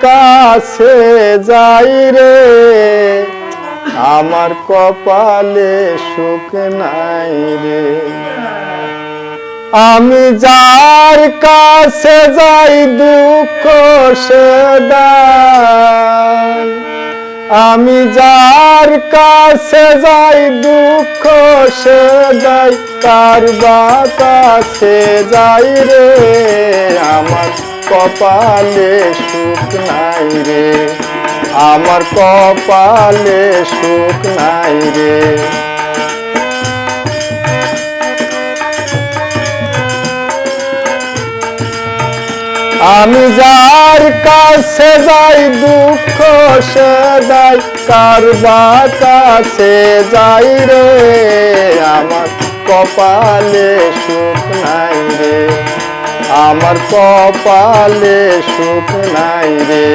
কাছে যাই রে। আমার কপালে সুখ নাই রে। আমি যার কাছে যাই, দুঃখ সে আমি যার কাছে যাই, দুঃখ সে দেয়। কার বা কাছে যাই রে। আমার কপালে সুখ নাই রে। আমার কপালে সুখ নাই রে। আমি যার কাছে যাই, দুঃখ সে দেয়, কার কাছে যাই রে। আমার কপালে সুখ নাই রে। আমার কপালে সুখ নাই রে।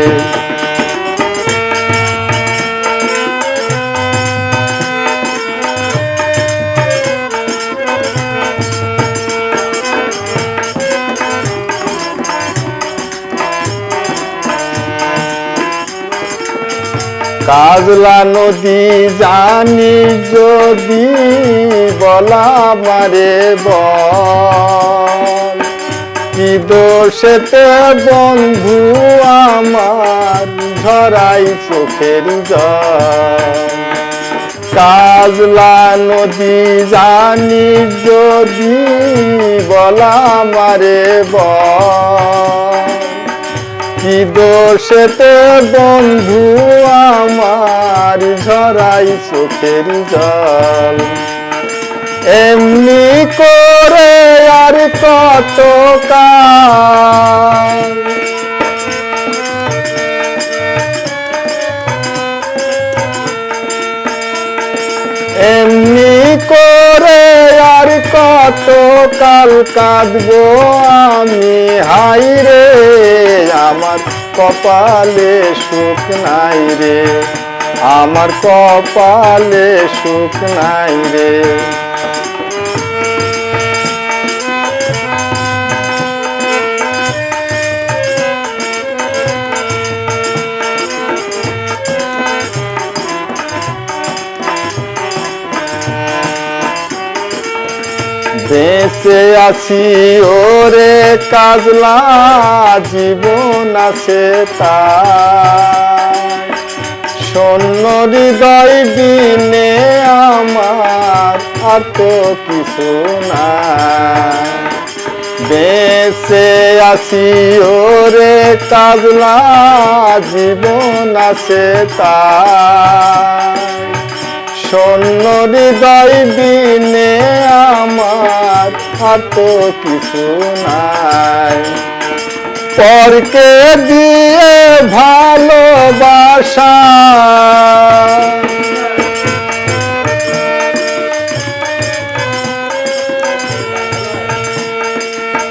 কাজলা নদী জানি যদি বলা মারে বল কি দোষেতে বন্ধু আমার? ঝরাই চোখের জল। কাজলা নদী জানি যদি বলা মারে বল। কি দোষেতে বন্ধু আমার? ঝরাই চোখের জল। এমনি করে আর কত এমনি করে আর কত কাল কাঁদবো আমি? হাই রে, আমার কপালে সুখ নাই রে। আমার কপালে সুখ নাই রে। বেঁচে আছি ওরে কাজলা, জীবন আছে তাই শূন্য হৃদয় দিনে আমার আর তো কিছু না বেঁচে আছি ওরে কাজলা, জীবন আছে তাই শূন্য হৃদয় দিনে আমার আর তো কিছু নাই। পরকে দিয়ে ভালোবাসা।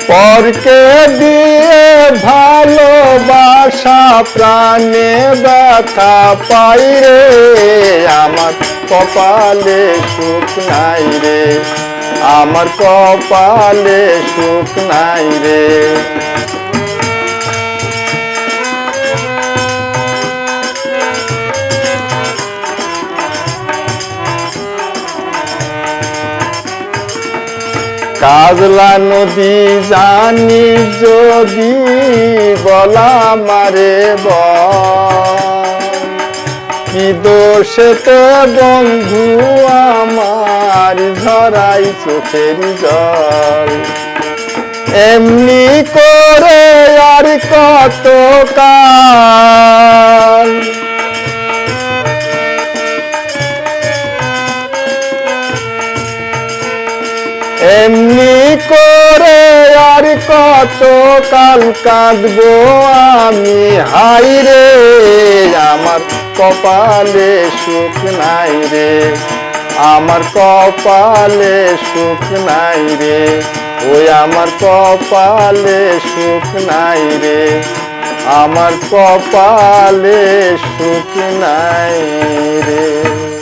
পরকে দিয়ে ভালোবাসা, প্রাণে ব্যথা পাই রে আমার কপালে সুখ নাই রে। আমার কপালে সুখ নাই রে। কাজলা নদী জানি যদি বলা মারে বল কি দোষেতে বন্ধু আমার ঝরাই চোখের জল। এমনি করে আর কত কাল? এমনি করে আর কত কাল কাঁদবো আমি? হাই রে আমার কপালে সুখ নাই রে। আমার কপালে সুখ নাই রে। ওই আমার কপালে সুখ নাই রে। আমার কপালে সুখ নাই রে।